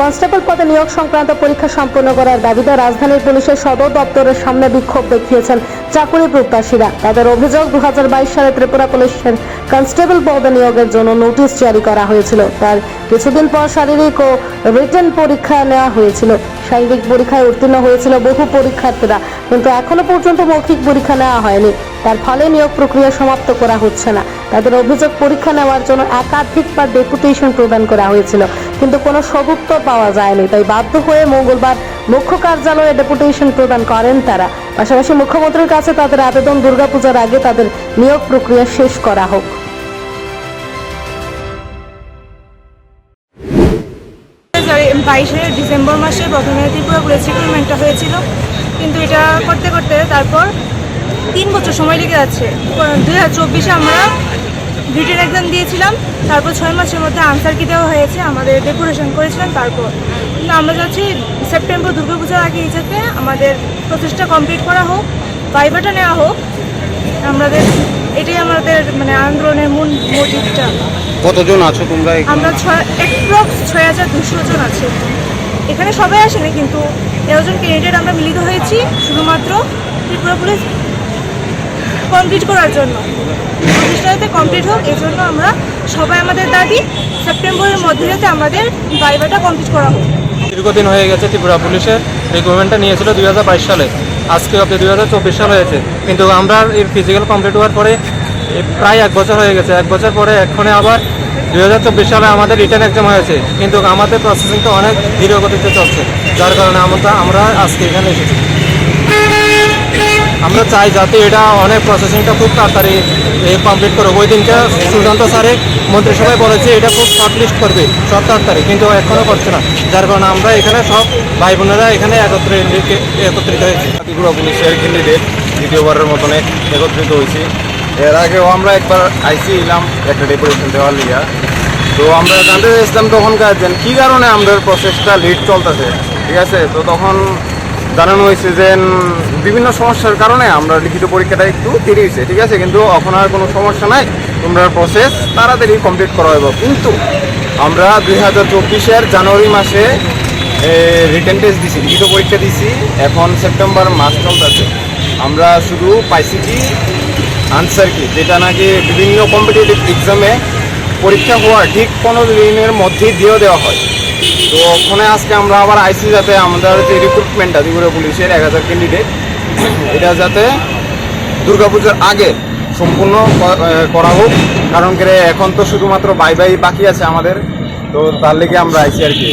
Constable পদে নিয়োগ সংক্রান্ত পরীক্ষা সম্পন্ন করার দাবিতে রাজধানীর পুলিশের সদর দপ্তরের সামনে বিক্ষোভ দেখিয়েছেন চাকুরি প্রত্যাশীরা। তাদের অভিযোগ দু হাজার বাইশ সালে ত্রিপুরা পুলিশের কনস্টেবল পদে নিয়োগের জন্য নোটিশ জারি করা হয়েছিল। তার কিছুদিন পর শারীরিক ও রিটেন পরীক্ষা নেওয়া হয়েছিল। শারীরিক পরীক্ষায় উত্তীর্ণ হয়েছিল বহু পরীক্ষার্থীরা, কিন্তু এখনও পর্যন্ত মৌখিক পরীক্ষা নেওয়া হয়নি। তার ফলে নিয়োগ প্রক্রিয়া সমাপ্ত করা হচ্ছে না। তাদের অভিযোগ পরীক্ষা নেওয়ার জন্য একাধিকবার ডেপুটেশন প্রদান করা হয়েছিল, কিন্তু কোনো সদুত্তর পাওয়া যায়নি। তাই বাধ্য হয়ে মঙ্গলবার মুখ্য কার্যালয়ে ডেপুটেশন প্রদান করেন তারা। পাশাপাশি মুখ্যমন্ত্রীর কাছে তাদের আবেদন দুর্গাপূজার আগে তাদের নিয়োগ প্রক্রিয়া শেষ করা হোক। বাইশে ডিসেম্বর মাসে প্রথমে ত্রিপুরা পুলিশ রিক্রুটমেন্টটা হয়েছিল, কিন্তু এটা করতে করতে তারপর তিন বছর সময় লেগে যাচ্ছে। দুই হাজার চব্বিশে আমরা রিটেন এক্সাম দিয়েছিলাম তারপর ছয় মাসের মধ্যে আনসার কি দেওয়া হয়েছে আমাদের ডেকোরেশন করেছিলাম তারপর। কিন্তু আমরা চাচ্ছি সেপ্টেম্বর দুর্গাপূজার আগে যাতে আমাদের প্রসেসটা কমপ্লিট করা হোক বাইবাটা নেওয়া হোক। আমাদের এটাই আমাদের মানে আন্দোলনের মূল মোটিভটা কতজন আছো তোমরা আমরা ছয় অ্যাপ্রক্স ছয় হাজার দুশো জন আছে। এখানে সবাই আসেনি কিন্তু তেরোজন ক্যান্ডিডেট আমরা মিলিত হয়েছি শুধুমাত্র ত্রিপুরা পুলিশ কমপ্লিট করার জন্য। প্রতিষ্ঠা যাতে কমপ্লিট হোক এই জন্য আমরা সবাই আমাদের দাবি, সেপ্টেম্বরের মধ্যে যাতে আমাদের বাইবাটা কমপ্লিট করা হোক। দীর্ঘদিন হয়ে গেছে ত্রিপুরা পুলিশের রিক্রুটমেন্টটা নিয়েছিল দুই হাজার বাইশ সালে। আজকে অব্দি দুই হাজার চব্বিশ সাল হয়েছে। কিন্তু আমরা এর ফিজিক্যাল কমপ্লিট হওয়ার পরে প্রায় এক বছর হয়ে গেছে। এক বছর পরে এক্ষণে আবার দুই হাজার চব্বিশ সালে আমাদের রিটার্ন এক্সাম হয়েছে। কিন্তু আমাদের প্রসেসিংটা অনেক ধীর গতিতে চলছে। যার কারণে আমরা আমরা আজকে এখানে এসেছি। আমরা চাই যাতে এটা অনেক প্রসেসিংটা খুব তাড়াতাড়ি কমপ্লিট করবে ওই দিনটা সুশান্ত স্যারে মন্ত্রিসভায় বলেছে, এটা খুব শর্ট লিস্ট করবে, সব তাড়াতাড়ি, কিন্তু এখনও করছে না। যার কারণে আমরা এখানে সব ভাই বোনেরা এখানে একত্রে একত্রিত হয়েছি। ত্রিপুরা পুলিশের ক্যান্ডিডেট দ্বিতীয়বারের মতনে একত্রিত হয়েছি। এর আগেও আমরা একবার আইসি এলাম, একটা ডেপুটেশন দেওয়ার লিগা তো আমরা জানতে চাইছিলাম তখনকার কী কারণে আমাদের প্রসেসটা লেট চলতেছে, ঠিক আছে? তো তখন জানানো হয়েছে যে বিভিন্ন সমস্যার কারণে আমরা লিখিত পরীক্ষাটা একটু দেরি হয়েছে, ঠিক আছে? কিন্তু এখন আর কোনো সমস্যা নাই, তোমরা প্রসেস তাড়াতাড়ি কমপ্লিট করা হবে কিন্তু আমরা দুই হাজার চব্বিশের জানুয়ারি মাসে রিটেন টেস্ট দিছি, লিখিত পরীক্ষা দিছি। এখন সেপ্টেম্বর মাস চলতেছে। আমরা শুধু পাইছি কি আনসার কি, যেটা নাকি বিভিন্ন কম্পিটিটিভ এক্সামে পরীক্ষা হওয়ার ঠিক পনেরো দিনের মধ্যেই দিয়েও দেওয়া হয়। তো ওখানে আজকে আমরা আবার আইসি যাতে আমাদের যে রিক্রুটমেন্টটা ত্রিপুরা পুলিশের এক হাজার ক্যান্ডিডেট এটা যাতে দুর্গাপুজোর আগে সম্পূর্ণ করা হোক। কারণ কে রে, এখন তো শুধুমাত্র বাই বাই বাকি আছে আমাদের। তো তার লেগে আমরা আইসি আর কি।